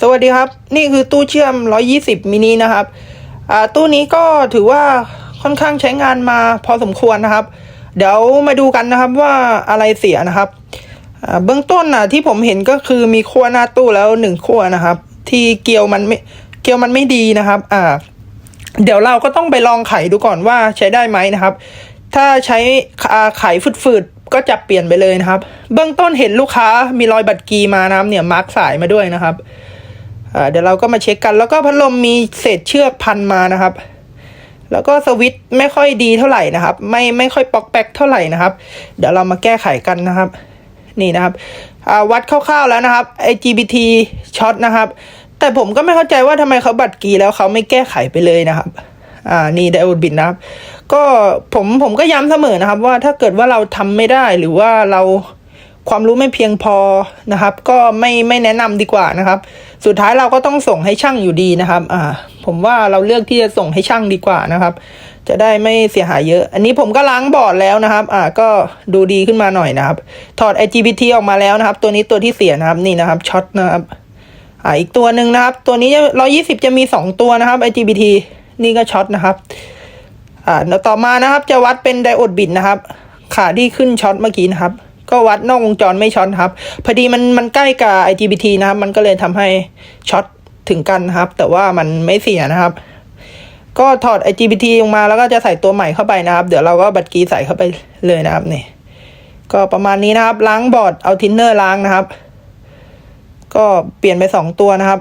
สวัสดีครับ นี่คือตู้เชื่อม 120 มินินะครับตู้นี้ก็ถือว่าค่อนข้างใช้งานมาพอสมควรนะครับ เดี๋ยวมาดูกันนะครับว่าอะไรเสียนะครับเบื้องต้นนะที่ผมเห็นก็คือมีขั้วหน้าตู้แล้วหนึ่งขั้วนะครับ ที่เกลียวมันไม่เกลียวมันไม่ดีนะครับ อ่า เดี๋ยวเราก็ต้องไปลองไขดูก่อนว่าใช้ได้ไหมนะครับ ถ้าใช้ไขฝืดๆก็จะเปลี่ยนไปเลยนะครับ เบื้องต้นเห็นลูกค้ามีรอยบัตรกีมานะครับเนี่ยมาร์กสายมาด้วยนะครับ เดี๋ยวเราก็มาเช็คกัน แล้วก็พัดลมมีเศษเชือกพันมานะครับ แล้วก็สวิตช์ไม่ค่อยดีเท่าไหร่นะครับ ไม่ไม่ค่อยปอกแป๊กเท่าไหร่นะครับ เดี๋ยวเรามาแก้ไขกันนะครับ นี่นะครับวัดคร่าวๆแล้วนะครับ IGBT ช็อตนะครับ แต่ผมก็ไม่เข้าใจว่าทำไมเขาบัตรกีแล้วเขาไม่แก้ไขไปเลยนะครับอ่านี่ไดโอดบิดนะครับ ก็ผมผมก็ย้ำเสมอนะครับ ว่าถ้าเกิดว่าเราทำไม่ได้หรือว่าเรา ความรู้ไม่เพียงพอนะครับ ก็ไม่ไม่แนะนำดีกว่านะครับ สุดท้ายเราก็ต้องส่งให้ช่างอยู่ดีนะครับ อ่า ผมว่าเราเลือกที่จะส่งให้ช่างดีกว่านะครับ จะได้ไม่เสียหายเยอะ อันนี้ผมก็ล้างบอร์ดแล้วนะครับ อ่า ก็ดูดีขึ้นมาหน่อยนะครับ ถอด IGBT ออกมาแล้วนะครับ ตัวนี้ตัวที่เสียนะครับ นี่นะครับ ช็อตนะครับ อ่า อีกตัวหนึ่งนะครับ ตัวนี้ร้อยี่สิบจะมีสองตัวนะครับ IGBT นี่ก็ช็อตนะครับอ่าต่อมานะครับจะวัดเป็นไดโอดบิดนะครับ ขาที่ขึ้นช็อตเมื่อกี้นะครับ ก็วัดนอกวงจรไม่ช็อตครับ พอดีมันมันใกล้กับ IGBT นะครับ มันก็เลยทำให้ช็อตถึงกันครับ แต่ว่ามันไม่เสียนะครับ ก็ถอด IGBT ออกมาแล้วก็จะใส่ตัวใหม่เข้าไปนะครับ เดี๋ยวเราก็บัตรกีใส่เข้าไปเลยนะครับนี่ ก็ประมาณนี้นะครับ ล้างบอร์ดเอาทินเนอร์ล้างนะครับ ก็เปลี่ยนไปสองตัวนะครับ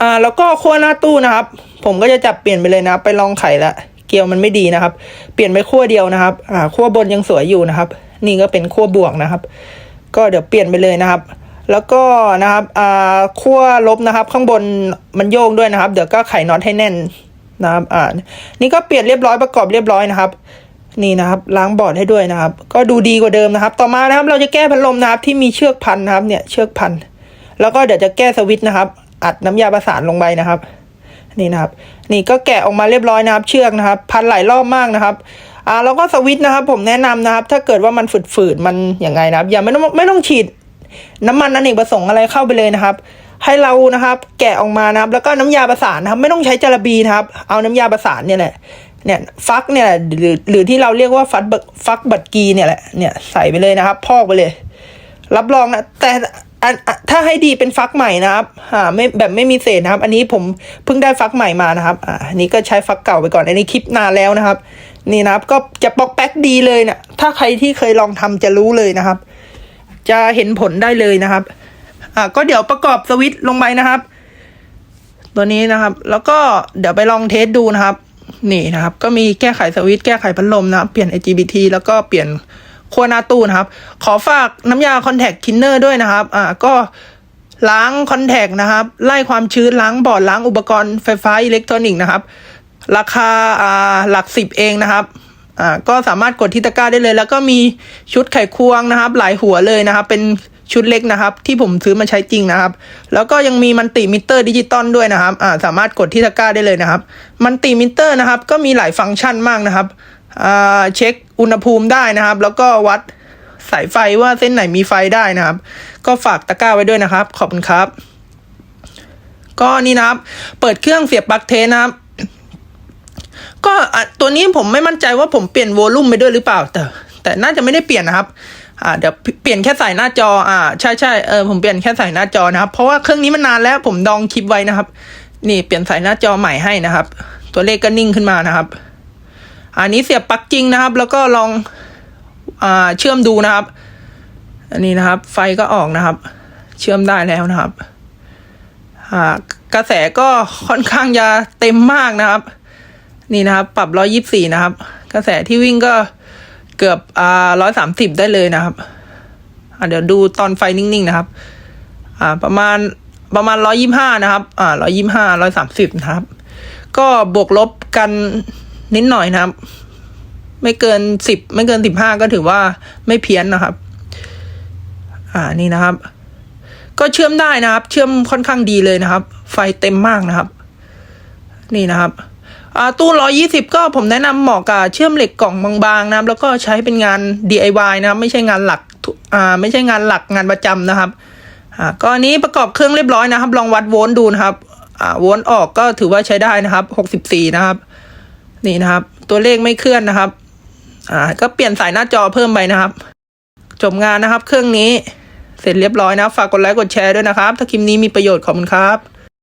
อ่าแล้วก็ขั้วหน้าตู้นะครับ ผมก็จะจับเปลี่ยนไปเลยนะครับ ไปลองไขละเกลียวมันไม่ดีนะครับ เปลี่ยนไปขั้วเดียวนะครับ อ่าขั้วบนยังสวยอยู่นะครับ นี่ก็เป็นขั้วบวกนะครับ ก็เดี๋ยวเปลี่ยนไปเลยนะครับ แล้วก็นะครับอ่าขั้วลบนะครับ ข้างบนมันโยกด้วยนะครับ เดี๋ยวก็ไขน็อตให้แน่นนะครับอ่านี่ก็เปลี่ยนเรียบร้อยประกอบเรียบร้อยนะครับนี่นะครับล้างบอร์ดให้ด้วยนะครับ ก็ดูดีกว่าเดิมนะครับ ต่อมานะครับ เราจะแก้พัดลมนะครับที่มีเชือกพันนะครับ เนี่ยเชือกพัน แล้วก็เดี๋ยวจะแก้สวิตช์นะครับ อัดน้ำยาประสานลงไปนะครับ นี่นะครับ นี่ก็แกะออกมาเรียบร้อยนะครับ เชือกนะครับ พันหลายรอบมากนะครับ อ่าแล้วก็สวิตนะครับ ผมแนะนำนะครับ ถ้าเกิดว่ามันฝืดๆมันอย่างไงนะครับ อย่าไม่ต้องไม่ต้องฉีดน้ำมันอเนกประสงค์อะไรเข้าไปเลยนะครับ ให้เรานะครับ แกะออกมานะครับ แล้วก็น้ำยาประสานนะครับ ไม่ต้องใช้จารบีนะครับ เอาน้ำยาประสานเนี่ยแหละเนี่ยฟักเนี่ยหรือหรือที่เราเรียกว่าฟักบักฟักบัตกีเนี่ยแหละเนี่ยใส่ไปเลยนะครับ พอกไปเลย รับรองนะแต่ อันถ้าให้ดีเป็นฟักใหม่นะครับอ่าไม่แบบไม่มีเศษนะครับ อันนี้ผมเพิ่งได้ฟักใหม่มานะครับอ่าอันนี้ก็ใช้ฟักเก่าไปก่อน อันนี้คลิปนานแล้วนะครับ นี่นะครับก็จะปอกแป๊กดีเลยนะถ้าใครที่เคยลองทำจะรู้เลยนะครับ จะเห็นผลได้เลยนะครับอ่าก็เดี๋ยวประกอบสวิตช์ลงไปนะครับ ตัวนี้นะครับ แล้วก็เดี๋ยวไปลองเทสดูนะครับ นี่นะครับ ก็มีแก้ไขสวิตช์แก้ไขพัดลมนะครับเปลี่ยน IGBT แล้วก็เปลี่ยน ขั้วนาตูนะครับ ขอฝากน้ำยาคอนแทคคินเนอร์ด้วยนะครับ อ่าก็ล้างคอนแทคนะครับ ไล่ความชื้นล้างบอร์ดล้างอุปกรณ์ไฟฟ้าอิเล็กทรอนิกส์นะครับ ราคาอ่าหลักสิบเองนะครับอ่าก็สามารถกดที่ตะกร้าได้เลย แล้วก็มีชุดไขควงนะครับ หลายหัวเลยนะครับ เป็นชุดเล็กนะครับ ที่ผมซื้อมาใช้จริงนะครับ แล้วก็ยังมีมันติมิเตอร์ดิจิตอลด้วยนะครับอ่าสามารถกดที่ตะกร้าได้เลยนะครับ มันติมิเตอร์นะครับ ก็มีหลายฟังก์ชันมากนะครับ เช็คอุณหภูมิได้นะครับ แล้วก็วัดสายไฟว่าเส้นไหนมีไฟได้นะครับ ก็ฝากตะกร้าไว้ด้วยนะครับ ขอบคุณครับ ก็นี่นะครับ เปิดเครื่องเสียบปลั๊กเทสนะครับ ก็ตัวนี้ผมไม่มั่นใจว่าผมเปลี่ยนโวลูมไปด้วยหรือเปล่า แต่ แต่น่าจะไม่ได้เปลี่ยนนะครับอ่าเดี๋ยวเปลี่ยนแค่ใส่หน้าจอ อ่าใช่ใช่เออผมเปลี่ยนแค่ใส่หน้าจอนะครับ เพราะว่าเครื่องนี้มันนานแล้วผมดองคลิปไว้นะครับ นี่เปลี่ยนใส่หน้าจอใหม่ให้นะครับ ตัวเลขก็นิ่งขึ้นมานะครับ อันนี้เสียบปลั๊กจริงนะครับ แล้วก็ลองอ่าเชื่อมดูนะครับ อันนี้นะครับ ไฟก็ออกนะครับ เชื่อมได้แล้วนะครับกระแสก็ค่อนข้างจะเต็มมากนะครับ นี่นะครับ ปรับร้อยี่สี่นะครับ กระแสที่วิ่งก็เกือบอ่าร้อยสามสิบได้เลยนะครับเดี๋ยวดูตอนไฟนิ่งๆนะครับ อ่า ประมาณประมาณร้อยี่ห้านะครับ อ่าร้อยี่ห้าร้อยสามสิบนะครับ ก็บวกลบกัน นิดหน่อยนะครับ ไม่เกินสิบไม่เกินสิบห้าก็ถือว่าไม่เพี้ยนนะครับ อ่านี่นะครับ ก็เชื่อมได้นะครับ เชื่อมค่อนข้างดีเลยนะครับ ไฟเต็มมากนะครับ นี่นะครับตู้ร้อยี่สิบก็ผมแนะนำเหมาะกับเชื่อมเหล็กกล่องบางๆนะครับ แล้วก็ใช้เป็นงาน DIY นะครับ ไม่ใช่งานหลักอ่าไม่ใช่งานหลักงานประจำนะครับอ่าก็อันนี้ประกอบเครื่องเรียบร้อยนะครับ ลองวัดโวลต์ดูนะครับอ่าโวลต์ออกก็ถือว่าใช้ได้นะครับหกสิบสี่นะครับ นี่นะครับ ตัวเลขไม่เคลื่อนนะครับ อ่า ก็เปลี่ยนสายหน้าจอเพิ่มไปนะครับ จบงานนะครับ เครื่องนี้ เสร็จเรียบร้อยนะ ฝากกดไลค์กดแชร์ด้วยนะครับ ถ้าคลิปนี้มีประโยชน์ขอบคุณครับ